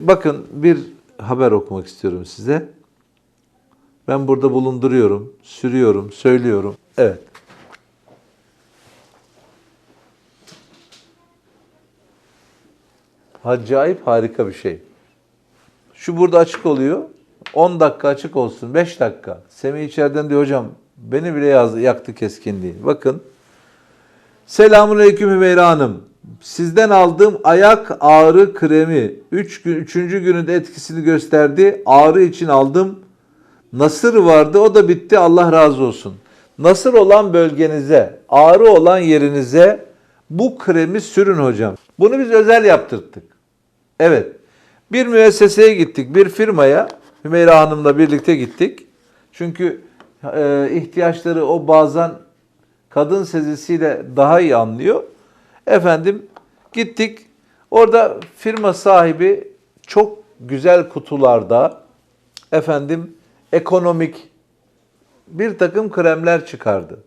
Bakın bir haber okumak istiyorum size. Ben burada bulunduruyorum, sürüyorum, söylüyorum. Evet. Acayip harika bir şey. Şu burada açık oluyor. 10 dakika açık olsun, 5 dakika. Semih içeriden diyor hocam beni bile yazdı, yaktı keskinliği. Bakın. Selamun Aleyküm Hümeyra Hanım. Sizden aldığım ayak ağrı kremi 3 gün 3. gününde etkisini gösterdi. Ağrı için aldım. Nasır vardı o da bitti Allah razı olsun. Nasır olan bölgenize, ağrı olan yerinize bu kremi sürün hocam. Bunu biz özel yaptırttık. Evet. Bir müesseseye gittik, bir firmaya. Hümeyra Hanım'la birlikte gittik. Çünkü e, ihtiyaçları o bazen kadın sezisiyle daha iyi anlıyor. Efendim gittik. Orada firma sahibi çok güzel kutularda efendim ekonomik bir takım kremler çıkardı.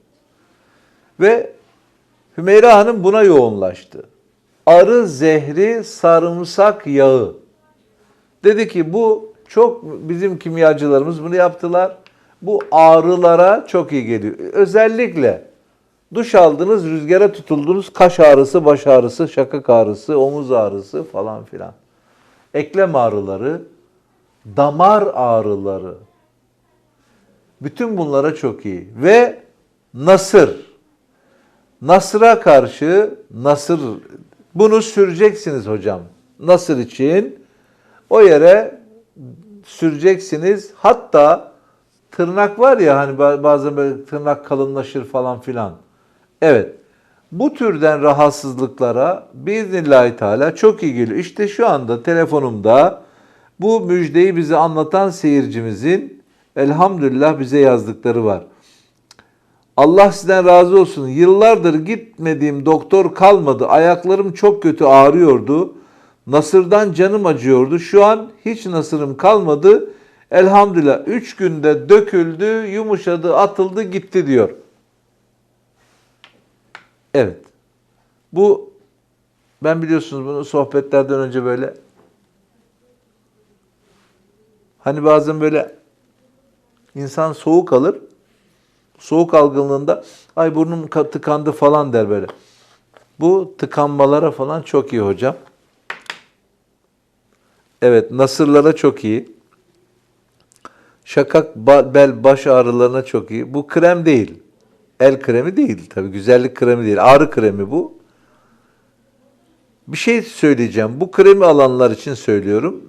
Ve Hümeyra Hanım buna yoğunlaştı. Arı zehri sarımsak yağı. Dedi ki bu çok bizim kimyacılarımız bunu yaptılar. Bu ağrılara çok iyi geliyor. Özellikle duş aldınız, rüzgara tutuldunuz, kaş ağrısı, baş ağrısı, şakak ağrısı, omuz ağrısı falan filan. Eklem ağrıları, damar ağrıları. Bütün bunlara çok iyi. Ve nasır. Nasır'a karşı nasır bunu süreceksiniz hocam. Nasır için o yere süreceksiniz. Hatta tırnak var ya hani ba- bazen böyle tırnak kalınlaşır falan filan. Evet. Bu türden rahatsızlıklara biiznillahü teala çok geliyor. İşte şu anda telefonumda bu müjdeyi bize anlatan seyircimizin elhamdülillah bize yazdıkları var. Allah sizden razı olsun. Yıllardır gitmediğim doktor kalmadı. Ayaklarım çok kötü ağrıyordu. Nasırdan canım acıyordu. Şu an hiç nasırım kalmadı. Elhamdülillah 3 günde döküldü, yumuşadı, atıldı, gitti diyor. Evet. Bu ben biliyorsunuz bunu sohbetlerden önce böyle hani bazen böyle insan soğuk alır. Soğuk algınlığında ay burnum ka- tıkandı falan der böyle. Bu tıkanmalara falan çok iyi hocam. Evet, nasırlara çok iyi. Şakak, bel, baş ağrılarına çok iyi. Bu krem değil. El kremi değil tabii. Güzellik kremi değil. Ağrı kremi bu. Bir şey söyleyeceğim. Bu kremi alanlar için söylüyorum.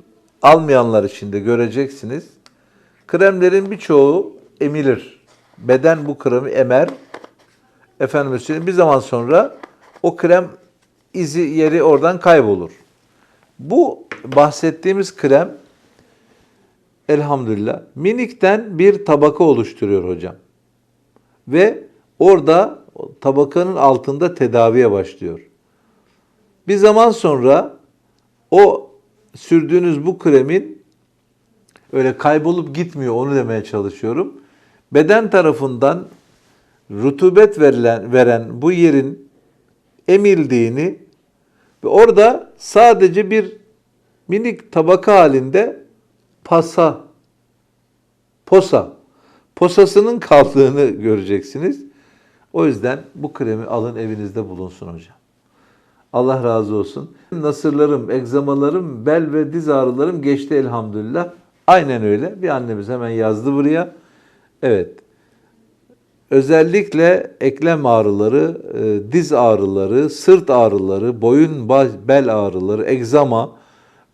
Almayanlar için de göreceksiniz. Kremlerin birçoğu emilir. Beden bu kremi emer. Efendim söyleyeyim bir zaman sonra o krem izi yeri oradan kaybolur. Bu bahsettiğimiz krem elhamdülillah minikten bir tabaka oluşturuyor hocam. Ve orada tabakanın altında tedaviye başlıyor. Bir zaman sonra o sürdüğünüz bu kremin öyle kaybolup gitmiyor onu demeye çalışıyorum. Beden tarafından rutubet verilen veren bu yerin emildiğini ve orada sadece bir minik tabaka halinde pasa, posa, posasının kaldığını göreceksiniz. O yüzden bu kremi alın evinizde bulunsun hocam. Allah razı olsun. Nasırlarım, egzamalarım, bel ve diz ağrılarım geçti elhamdülillah. Aynen öyle. Bir annemiz hemen yazdı buraya. Evet. Özellikle eklem ağrıları, e, diz ağrıları, sırt ağrıları, boyun, bel ağrıları, egzama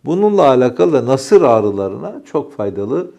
bununla alakalı da nasır ağrılarına çok faydalı